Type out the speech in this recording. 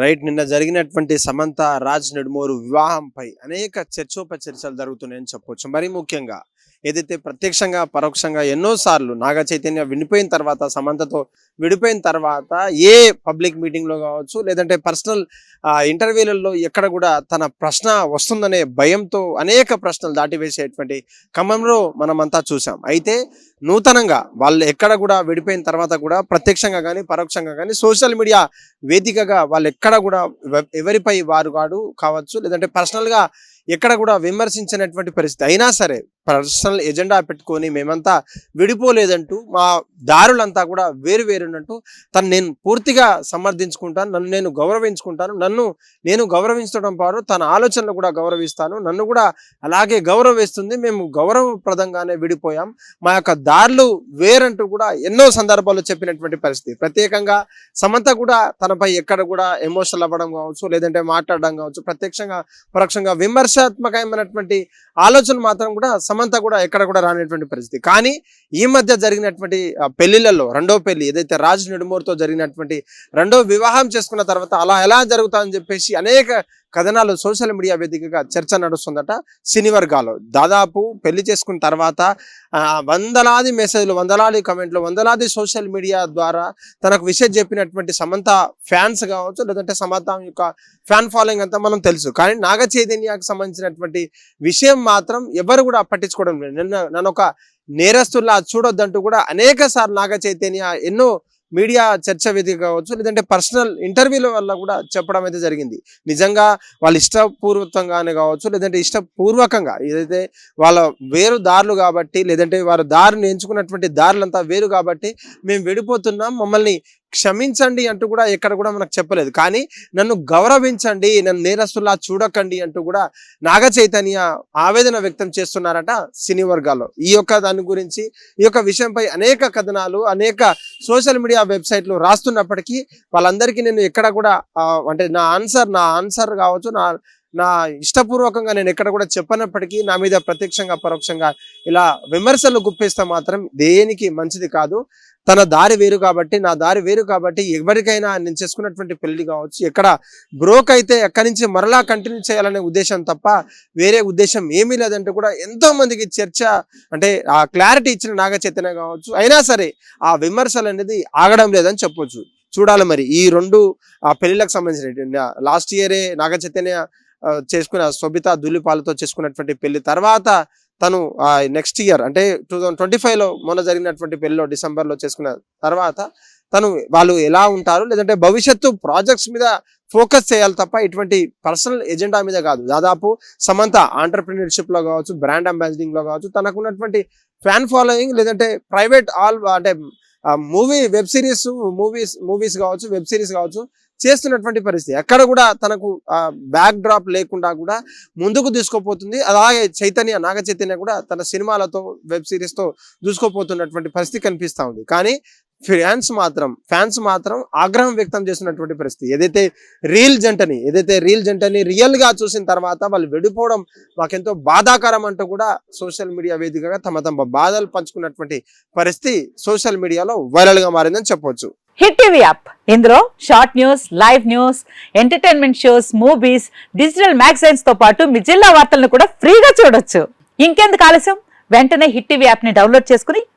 Right నిన్న జరిగినటువంటి సమంత రాజ్ నెడుమూరు వివాహంపై అనేక చర్చోపచర్చలు జరుగుతున్నాయని చెప్పొచ్చు. మరి ముఖ్యంగా ఏదైతే ప్రత్యక్షంగా పరోక్షంగా ఎన్నో సార్లు నాగ చైతన్య విడిపోయిన తర్వాత సమంతతో విడిపోయిన తర్వాత ఏ పబ్లిక్ మీటింగ్లో కావచ్చు లేదంటే పర్సనల్ ఇంటర్వ్యూలలో ఎక్కడ కూడా తన ప్రశ్న వస్తుందనే భయంతో అనేక ప్రశ్నలు దాటివేసేటువంటి క్రమంలో మనమంతా చూసాం అయితే నూతనంగా వాళ్ళు ఎక్కడ కూడా విడిపోయిన తర్వాత కూడా ప్రత్యక్షంగా కానీ పరోక్షంగా కానీ సోషల్ మీడియా వేదికగా వాళ్ళు ఎక్కడ కూడా ఎవరిపై వారు కాడు కావచ్చు లేదంటే పర్సనల్గా ఎక్కడ కూడా విమర్శించినటువంటి పరిస్థితి అయినా సరే పర్సనల్ ఎజెండా పెట్టుకొని మేమంతా విడిపోలేదంటూ మా దారులంతా కూడా వేరు వేరునంటూ తను నేను పూర్తిగా సమర్థించుకుంటాను నన్ను నేను గౌరవించుకుంటాను నన్ను నేను గౌరవించడం పాటు తన ఆలోచనలు కూడా గౌరవిస్తాను నన్ను కూడా అలాగే గౌరవిస్తుంది మేము గౌరవప్రదంగానే విడిపోయాం. మా యొక్క దారులు వేరంటూ కూడా ఎన్నో సందర్భాల్లో చెప్పినటువంటి పరిస్థితి. ప్రత్యేకంగా సమంత కూడా తనపై ఎక్కడ కూడా ఎమోషనల్ అవ్వడం కావచ్చు లేదంటే మాట్లాడడం కావచ్చు ప్రత్యక్షంగా పరోక్షంగా విమర్శాత్మకమైనటువంటి ఆలోచన మాత్రం కూడా సమంత కూడా ఎక్కడ కూడా రానటువంటి పరిస్థితి. కానీ ఈ మధ్య జరిగినటువంటి ఆ, రెండో పెళ్ళి ఏదైతే రాజ్ నెడుమూరుతో జరిగినటువంటి రెండో వివాహం చేసుకున్న తర్వాత అలా ఎలా జరుగుతుందని చెప్పేసి అనేక కథనాలు సోషల్ మీడియా వేదికగా చర్చ నడుస్తుందట సినీ దాదాపు పెళ్ళి చేసుకున్న తర్వాత వందలాది మెసేజ్లు వందలాది కమెంట్లు వందలాది సోషల్ మీడియా ద్వారా తనకు విషయం చెప్పినటువంటి సమంత ఫ్యాన్స్ కావచ్చు లేదంటే సమంత యొక్క ఫ్యాన్ ఫాలోయింగ్ అంతా మనం తెలుసు. కానీ నాగ చైతన్యకు సంబంధించినటువంటి విషయం మాత్రం ఎవరు కూడా పట్టించుకోవడం లేదు. నిన్న నన్ను ఒక నేరస్తుల్లా చూడొద్దంటూ కూడా అనేక సార్లు నాగ చైతన్య ఎన్నో మీడియా చర్చ వేదిక కావచ్చు లేదంటే పర్సనల్ ఇంటర్వ్యూల వల్ల కూడా చెప్పడం అయితే జరిగింది. నిజంగా వాళ్ళు ఇష్టపూర్వకంగానే కావచ్చు లేదంటే ఇష్టపూర్వకంగా ఏదైతే వాళ్ళ వేరు దారులు కాబట్టి లేదంటే వారు దారిని ఎంచుకున్నటువంటి దారులంతా వేరు కాబట్టి మేము విడిపోతున్నాం. మమ్మల్ని క్షమించండి అంటూ కూడా ఎక్కడ కూడా మనకు చెప్పలేదు. కానీ నన్ను గౌరవించండి నన్ను నేరస్తులా చూడకండి అంటూ కూడా నాగ చైతన్య ఆవేదన వ్యక్తం చేస్తున్నారట సినీ వర్గాల్లో. ఈ యొక్క దాని గురించి ఈ యొక్క విషయంపై అనేక కథనాలు అనేక సోషల్ మీడియా వెబ్సైట్లు రాస్తున్నప్పటికీ వాళ్ళందరికీ నేను ఎక్కడ కూడా అంటే నా ఆన్సర్ నా ఆన్సర్ కావచ్చు నా నా ఇష్టపూర్వకంగా నేను ఎక్కడ కూడా చెప్పనప్పటికీ నా మీద ప్రత్యక్షంగా పరోక్షంగా ఇలా విమర్శలు గుప్పిస్తే మాత్రం దేనికి మంచిది కాదు. తన దారి వేరు కాబట్టి నా దారి వేరు కాబట్టి ఎవరికైనా నేను చేసుకున్నటువంటి పెళ్ళి కావచ్చు. ఎక్కడ బ్రోక్ అయితే ఎక్కడి నుంచి మరలా కంటిన్యూ చేయాలనే ఉద్దేశం తప్ప వేరే ఉద్దేశం ఏమీ లేదంటే కూడా ఎంతో మందికి చర్చ అంటే ఆ క్లారిటీ ఇచ్చిన నాగ చైతన్య కావచ్చు. అయినా సరే ఆ విమర్శలు అనేది ఆగడం లేదని చెప్పొచ్చు. చూడాలి మరి. ఈ రెండు ఆ పెళ్ళిలకు సంబంధించిన లాస్ట్ ఇయరే నాగ చైతన్య చేసుకున్న శోభిత దులిపాలతో చేసుకున్నటువంటి పెళ్ళి తర్వాత తను నెక్స్ట్ ఇయర్ అంటే టూ థౌజండ్ ట్వంటీ లో మొన్న జరిగినటువంటి పెళ్ళిలో డిసెంబర్లో చేసుకున్న తర్వాత తను వాళ్ళు ఎలా ఉంటారు లేదంటే భవిష్యత్తు ప్రాజెక్ట్స్ మీద ఫోకస్ చేయాలి తప్ప ఇటువంటి పర్సనల్ ఎజెండా మీద కాదు. దాదాపు సమంత ఆంటర్ప్రినర్షిప్లో కావచ్చు బ్రాండ్ అంబాసిడింగ్లో కావచ్చు తనకు ఉన్నటువంటి ఫ్యాన్ ఫాలోయింగ్ లేదంటే ప్రైవేట్ ఆల్ అంటే movie web series movies movies కావచ్చు వెబ్ సిరీస్ కావచ్చు చేస్తున్నటువంటి పరిస్థితి. ఎక్కడ కూడా తనకు బ్యాక్ డ్రాప్ లేకుండా కూడా ముందుకు దూసుకోపోతుంది. అలాగే చైతన్య నాగ చైతన్య కూడా తన సినిమాలతో వెబ్ సిరీస్తో పరిస్థితి కనిపిస్తూ ఉంది. కానీ ఫ్యాన్స్ మాత్రం ఫ్యాన్స్ మాత్రం ఆగ్రహం వ్యక్తం చేస్తున్నటువంటి పరిస్థితి. ఏదైతే రీల్ జంటని ఏదైతే రీల్ జంటని రియల్గా చూసిన తర్వాత వాళ్ళు విడిపోవడం మాకెంతో బాధాకరం అంటూ కూడా సోషల్ మీడియా వేదికగా తమ తమ బాధలు పంచుకున్నటువంటి పరిస్థితి సోషల్ మీడియాలో వైరల్గా మారిందని చెప్పొచ్చు. Hit TV app. ఇందులో short news live news entertainment shows movies digital మ్యాగజైన్స్తో పాటు మీ జిల్లా వార్తలను కూడా ఫ్రీగా చూడొచ్చు. ఇంకెందుకు ఆలస్యం? వెంటనే హిట్ టీవీ యాప్ని డౌన్లోడ్ చేసుకుని